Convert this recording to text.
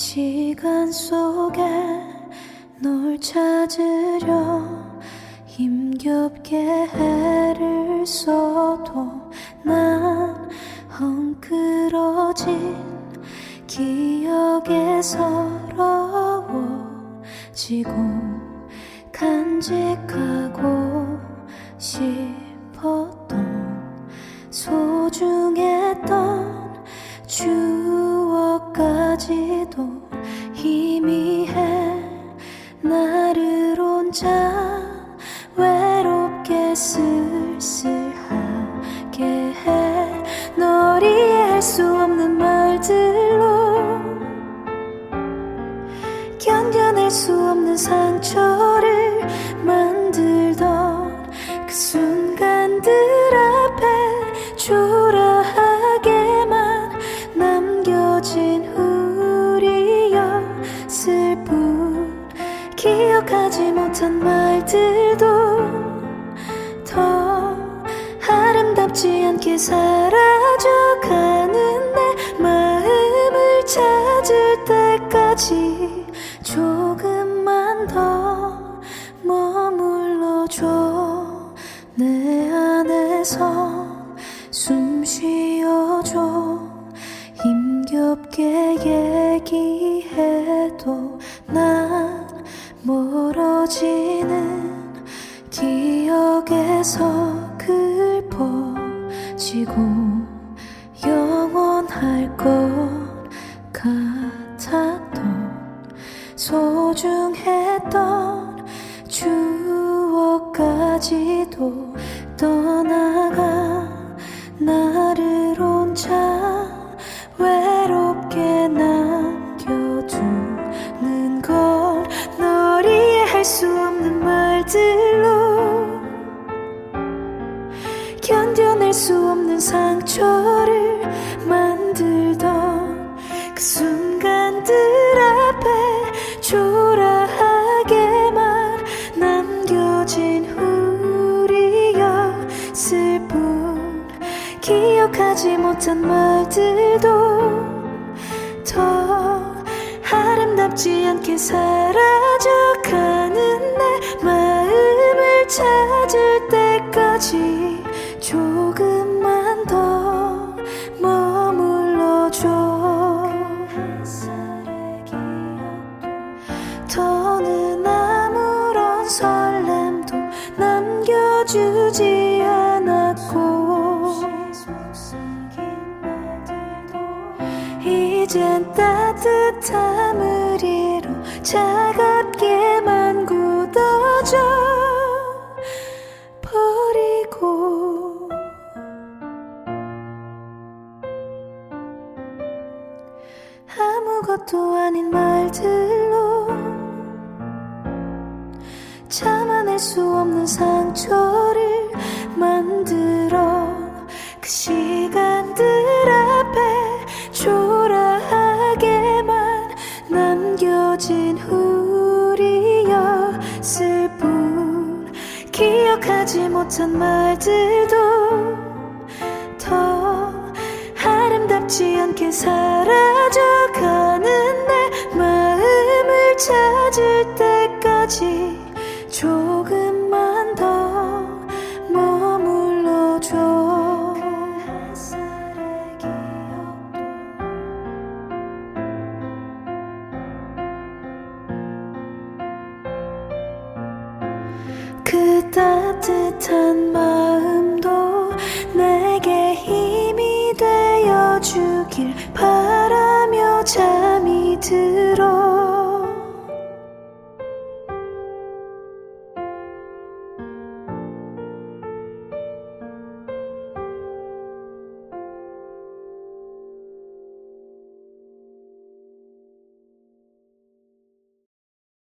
시간 속에 널 찾으려 힘겹게 애를 써도 난 헝클어진 기억에 서러워지고 간직하고 싶었 까지도 희미해. 나를 혼자 외롭게 쓸쓸하게 해. 널 이해할 수 없는 말들로 견뎌낼 수 없는 상처를 만들던 그 순간들 앞에 초라 못한 말들도 더 아름답지 않게 사라져가는 내 마음을 찾을 때까지 조금만 더 머물러줘. 내 안에서 숨 쉬어줘. 힘겹게 얘기해도 난 멀어 지는 기억에서 슬퍼지고 영원할 것 같았던 소중했던 추억까지도 떠나 수 없는 상처를 만들던 그 순간들 앞에 초라하게만 남겨진 우리였을 뿐 기억하지 못한 말들도 더 아름답지 않게 사라져가는 내 마음을 찾을 때까지 조금만 더 머물러줘. 더는 아무런 설렘도 남겨주지 않았고 이젠 따뜻함을 잃어 차갑 아무것도 아닌 말들로 참아낼 수 없는 상처를 만들어 그 시간들 앞에 초라하게만 남겨진 우리였을 뿐 기억하지 못한 말들도 때까지 조금만 더 머물러줘. 그 따뜻한 마음도 내게 힘이 되어주길 바라며 잠이 들어.